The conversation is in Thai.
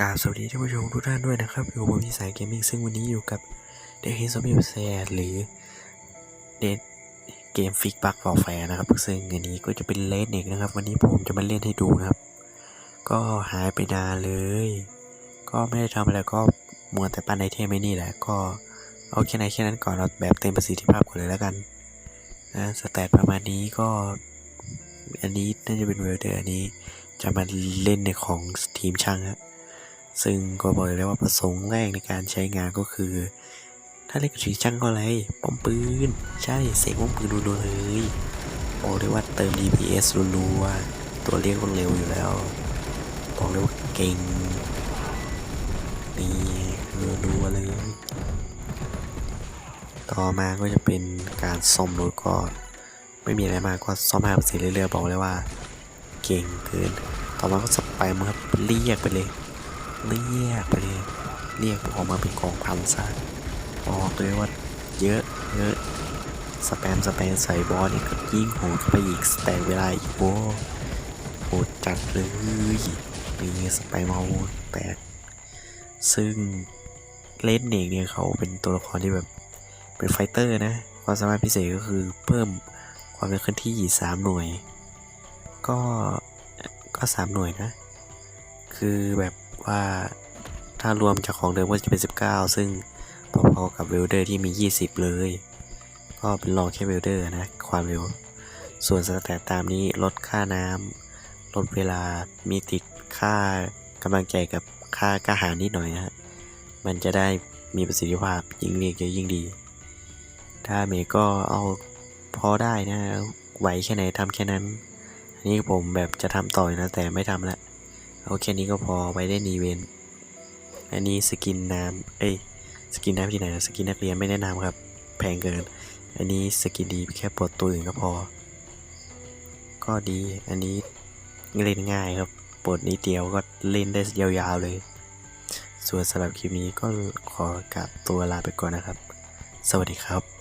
กราบสวัสดีท่านผู้ชมทุกท่านด้วยนะครับ อยู่บผมพิสายเกมมิ่งซึ่งวันนี้อยู่กับเด e ซอมบี้แซหรือเดเกมฟิกบักฟอร์แฟร์นะครับ ซึ่งอันนี้ก็จะเป็นเลนเอกนะครับ วันนี้ผมจะมาเล่นให้ดูนะครับ ก็หายไปนานเลย ก็ไม่ได้ทำอะไรก็มัวแต่ปั้นไอเทมไม่นี่แหละ ก็เอาแค่ไหนแค่นั้นก่อนเราแบบเต็มประสิทธิภาพก่อนเลยแล้วกันนะสแตทประมาณนี้ก็ อันนี้น่าจะเป็นเวลเดอร์อันนี้จะมาเล่นในของทีมช่างครับ ซึ่งก็บอกเลยว่าประสงค์แรกในการใช้งานก็คือ ถ้าเล่นกับทีช่างก็อะไรป้อมปืน ใช่เสกป้อมปืนรัวๆเลยบอกเลยว่าเติม DPS รัวๆตัวเลี้ยงคนเร็วอยู่แล้วบอกเลยว่าเก่งนี่รัวๆเลยต่อมาก็จะเป็นการซ่อมรถก็ไม่มีอะไรมากก็ซ่อมห้าเปอร์เซ็นต์เรื่อยๆบอกเลยว่า เก่งเกิน ต่อมาก็สแปมครับเรียกไปเลย เรียกไปเลยเรียกออกมาเป็นกองพันซะบอกเลยว่าเยอะเยอะสแปมสแปมใส่บอลนี่ก็ยิ่งโหดไปอีกแต่เวลาอีกโอ้โหดจัดเลยนี่สแปมเอาแตกซึ่งเลนเนกเนี่ยเขาเป็นตัวละครที่แบบเป็นไฟเตอร์นะความสามารถพิเศษก็คือเพิ่มความเร็วเคลื่อนที่3หน่วย ก็ก็สามหน่วยนะ คือแบบ ว่าถ้ารวมจากของเดิมก็จะเป็น 19 ซึ่งพอๆกับเวลเดอร์ที่มี 20 เลย ก็เป็นรองแค่เวลเดอร์นะ ความเร็ว ส่วนสแตทตามนี้ลดค่าน้ำลดเวลามีติดค่ากำลังใจกับค่ากระหารนิดหน่อยนะฮะ มันจะได้มีประสิทธิภาพยิ่งเรียกเยอะยิ่งดี ถ้าเมก็เอาพอได้นะไหวแค่ไหนทำแค่นั้น อันนี้ผมแบบจะทำต่อยนะแต่ไม่ทำละ เอาแค่นี้ก็พอไว้ได้นีเวนต์อันนี้สกินน้ำเอ้ยสกินน้ำที่ไหนสกินนักเรียนไม่แนะนำครับ แพงเกิน อันนี้สกินดีแค่ปลดตัวอื่นก็พอ ก็ดีอันนี้เล่นง่ายครับปลดนิดเดียวก็เล่นได้ยาวๆเลย ส่วนสำหรับคลิปนี้ก็ขอกลับตัวลาไปก่อนนะครับ สวัสดีครับ